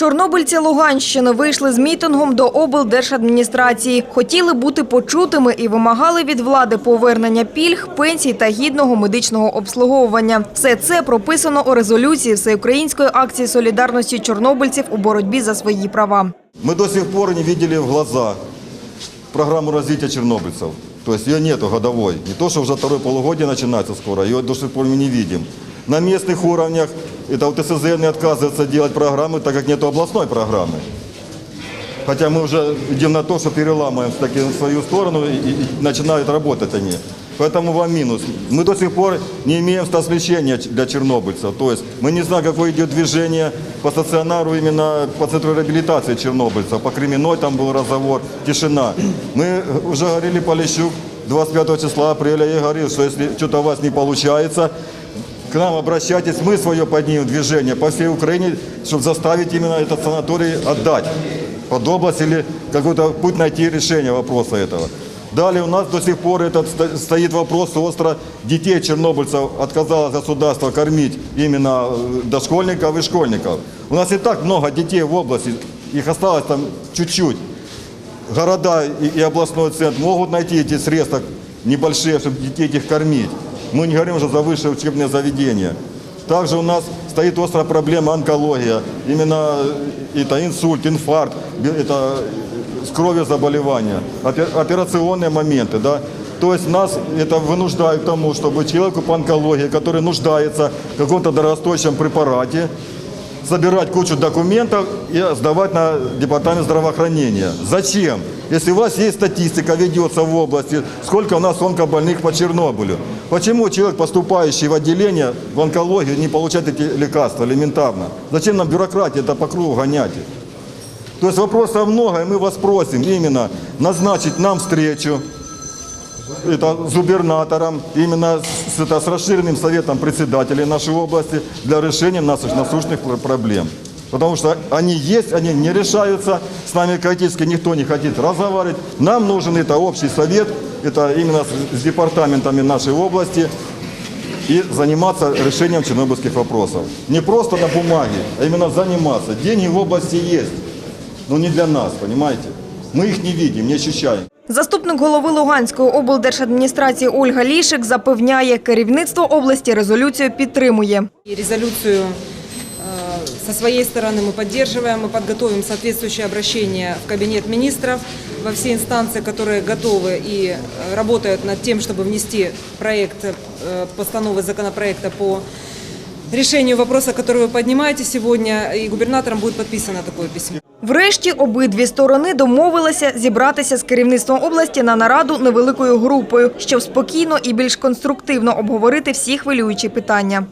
Чорнобильці Луганщини вийшли з мітингом до облдержадміністрації. Хотіли бути почутими і вимагали від влади повернення пільг, пенсій та гідного медичного обслуговування. Все це прописано у резолюції Всеукраїнської акції солідарності чорнобильців у боротьбі за свої права. Мы до сих пор не видели в глаза программу развития чернобыльцев. То есть ее нету годовой. Не то, что уже второе полугодие начинается скоро, ее до сих пор мы не видим. На местных уровнях это вот СЗН отказывается делать программы, так как нету областной программы. Хотя мы уже идем на то, что переламываем таки в свою сторону и, и начинают работать они. Поэтому вам минус. Мы до сих пор не имеем стазлечения для чернобыльцев. То есть мы не знаем, какое идет движение по стационару именно по центру реабилитации чернобыльцев. По Кременной там был разговор, тишина. Мы уже говорили Полищук 25 числа апреля, я говорил, что если что-то у вас не получается, к нам обращайтесь, мы свое поднимем движение по всей Украине, чтобы заставить именно этот санаторий отдать под область или какой-то путь найти решение вопроса этого. Далее у нас до сих пор этот сто- стоит вопрос остро детей чернобыльцев отказалось государство кормить именно э, дошкольников и школьников. У нас и так много детей в области, их осталось там чуть-чуть. Города и, областной центр могут найти эти средства небольшие, чтобы детей этих кормить. Мы не говорим уже за высшее учебное заведение. Также у нас стоит острая проблема онкология. Именно э, это инсульт, инфаркт, это э, с кровью заболевания, опе- операционные моменты, да. То есть нас это вынуждает к тому, чтобы человеку по онкологии, который нуждается в каком-то дорогостоящем препарате, собирать кучу документов и сдавать на департамент здравоохранения. Зачем? Если у вас есть статистика, ведется в области, сколько у нас онкобольных по Чернобылю. Почему человек, поступающий в отделение в онкологию, не получает эти лекарства элементарно? Зачем нам бюрократия это по кругу гонять? То есть вопросов много, и мы вас просим именно назначить нам встречу, это с губернатором, именно это, с расширенным советом председателей нашей области для решения наших насущных пр- проблем. Потому что они есть, они не решаются, с нами критически никто не хочет разговаривать. Нам нужен это общий совет, это именно с департаментами нашей области и заниматься решением чернобыльских вопросов. Не просто на бумаге, а именно заниматься. Деньги в области есть, но не для нас, понимаете? Мы их не видим, не ощущаем. Заступник голови Луганської облдержадміністрації Ольга Лішик запевняє, керівництво області резолюцію підтримує. И резолюцию э, со своей стороны мы поддерживаем. Мы подготовим соответствующее обращение в Кабинет министров, во все инстанции, которые готовы и э, работают над тем, чтобы внести проект э, постановы законопроекта по решению вопроса, который вы поднимаете сегодня. И губернатором будет подписано такое письмо. Врешті обидві сторони домовилися зібратися з керівництвом області на нараду невеликою групою, щоб спокійно і більш конструктивно обговорити всі хвилюючі питання.